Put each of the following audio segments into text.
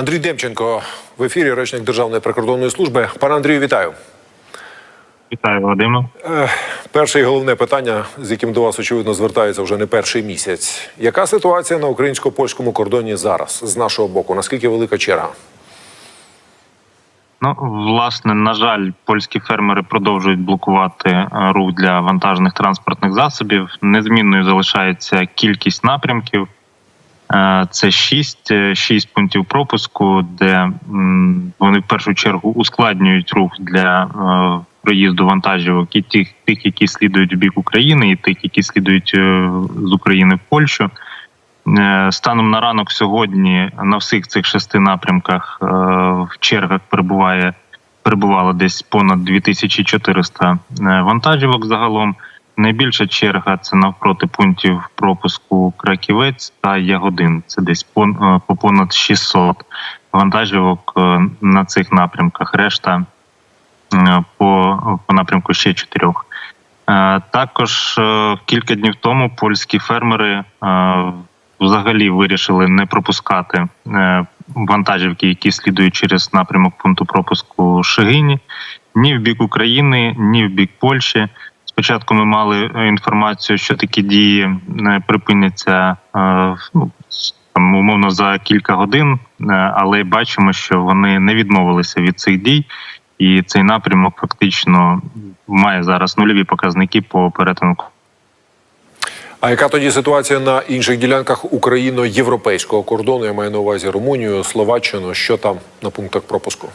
Андрій Демченко в ефірі, речник Державної прикордонної служби. Пане Андрію, вітаю. Вітаю, Вадиме. Е, Перше і головне питання, з яким до вас очевидно звертається вже не перший місяць. Яка ситуація на українсько-польському кордоні зараз з нашого боку? Наскільки велика черга? Ну власне, на жаль, польські фермери продовжують блокувати е, рух для вантажних транспортних засобів. Незмінною залишається кількість напрямків. Е, Це шість, е, шість пунктів пропуску, де вони в першу чергу ускладнюють рух для е, проїзду вантажівок і тих, тих, які слідують в бік України, і тих, які слідують е, з України в Польщу. Е, Станом на ранок сьогодні на всіх цих шести напрямках е, в чергах перебуває перебувало десь понад 2400 е, вантажівок загалом. Найбільша черга це навпроти пунктів пропуску Краківець та Ягодин. Це десь е, по понад 600 вантажівок е, на цих напрямках. Решта е, по, по напрямку ще чотирьох. Також кілька днів тому польські фермери взагалі вирішили не пропускати вантажівки, які слідують через напрямок пункту пропуску Шигині, ні в бік України, ні в бік Польщі. Спочатку ми мали е, інформацію, що такі дії е, припиняться е, ну, там, умовно за кілька годин, е, але бачимо, що вони не відмовилися від цих дій, і цей напрямок фактично має зараз нульові показники по перетину А яка тоді ситуація на інших ділянках україно-європейського кордону? Я маю на увазі Румунію, Словаччину. Що там на пунктах пропуску?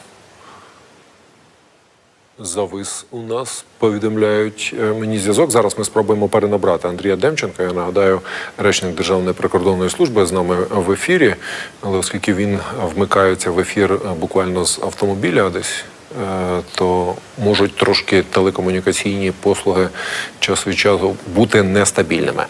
Завис у нас повідомляють е, мені зв'язок. Зараз ми спробуємо перенабрати Андрія Демченка. Я нагадаю, речник Державної прикордонної служби з нами в ефірі. Але оскільки він вмикається в ефір е, буквально з автомобіля десь, е, то можуть трошки телекомунікаційні послуги час від часу бути нестабільними.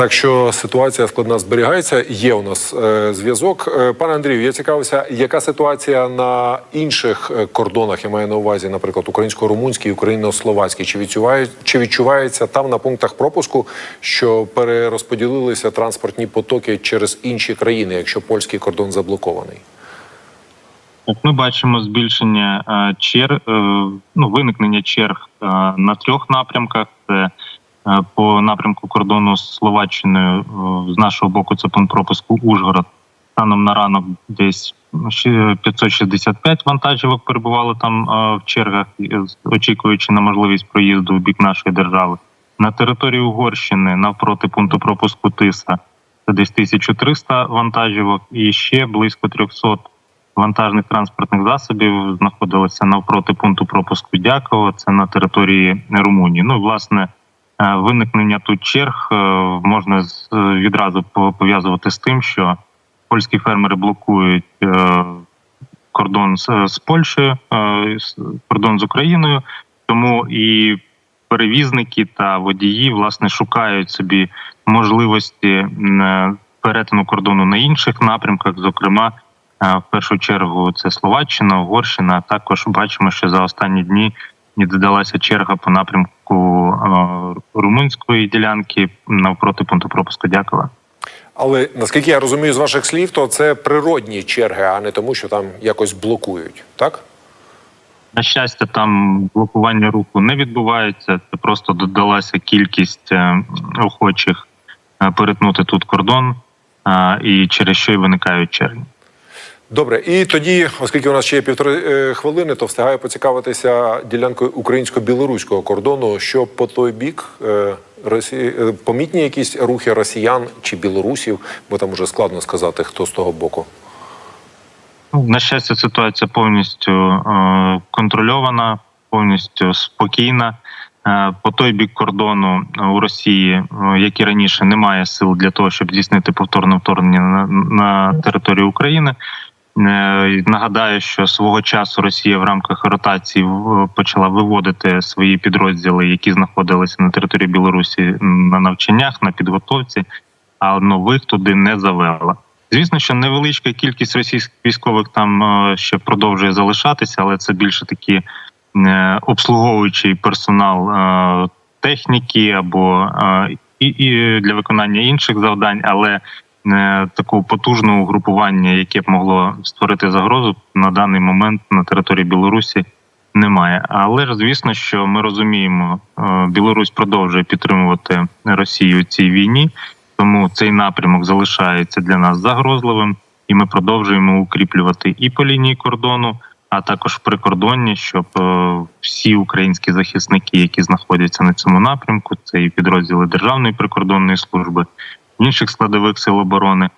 Так що ситуація складна зберігається. Є у нас е, зв'язок. Е, пане Андрію, я цікавився, яка ситуація на інших е, кордонах? Я маю на увазі, наприклад, українсько-румунський, україно-словацький. Чи відчуває, чи відчувається там на пунктах пропуску, що перерозподілилися транспортні потоки через інші країни, якщо польський кордон заблокований? Ми бачимо збільшення е, чер, е, ну виникнення черг на трьох напрямках. Це по напрямку кордону з Словаччиною е, з нашого боку це пункт пропуску Ужгород. Станом на ранок десь ну, ще 565 вантажівок перебувало там е, в чергах, е, очікуючи на можливість проїзду в бік нашої держави. На території Угорщини навпроти пункту пропуску Тиса це десь 1300 вантажівок і ще близько 300 вантажних транспортних засобів знаходилися навпроти пункту пропуску Дяково, це на території Румунії. Ну, власне, е, виникнення тут черг е, можна е, відразу по- пов'язувати з тим, що польські фермери блокують е, кордон з, Польщею, е, кордон з Україною, тому і перевізники та водії власне шукають собі можливості е, перетину кордону на інших напрямках, зокрема. Е, В першу чергу це Словаччина, Угорщина. Також бачимо, що за останні дні не додалася черга по напрямку е, румунської ділянки навпроти пункту пропуску Дякова. Але наскільки я розумію з ваших слів, то це природні черги, а не тому, що там якось блокують, так? На щастя, там блокування руху не відбувається. Це просто додалася кількість е, охочих е, перетнути тут кордон, і через що й виникають черги. Добре, і тоді, оскільки у нас ще є півтори е, хвилини, то встигаю поцікавитися ділянкою українсько-білоруського кордону, що по той бік е, Росії е, помітні якісь рухи росіян чи білорусів, бо там уже складно сказати, хто з того боку. Ну, На щастя, ситуація повністю контрольована, повністю спокійна. По той бік кордону у Росії, як і раніше, немає сил для того, щоб здійснити повторне вторгнення на, на територію України. Е, Нагадаю, що свого часу Росія в рамках ротації почала виводити свої підрозділи, які знаходилися на території Білорусі на навчаннях, на підготовці, а нових туди не завела. Звісно, що невеличка кількість російських військових там е, ще продовжує залишатися, але це більше такі е, обслуговуючий персонал техніки або і для виконання інших завдань. Але е, такого потужного угрупування, яке б могло створити загрозу на даний момент на території Білорусі. Немає, але ж звісно, що ми розуміємо, е, Білорусь продовжує підтримувати Росію у цій війні, тому цей напрямок залишається для нас загрозливим, і ми продовжуємо укріплювати і по лінії кордону, а також прикордонні, щоб е, всі українські захисники, які знаходяться на цьому напрямку, це і підрозділи Державної прикордонної служби, інших складових сил оборони,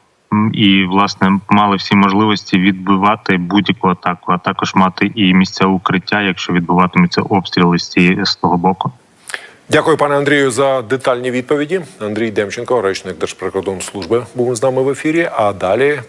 і власне мали всі можливості відбивати будь-яку атаку, а також мати і місця укриття, якщо відбуватимуться обстріли з цієї з того боку. Дякую, пане Андрію, за детальні відповіді. Андрій Демченко, речник Держприкордонслужби, був з нами в ефірі. А далі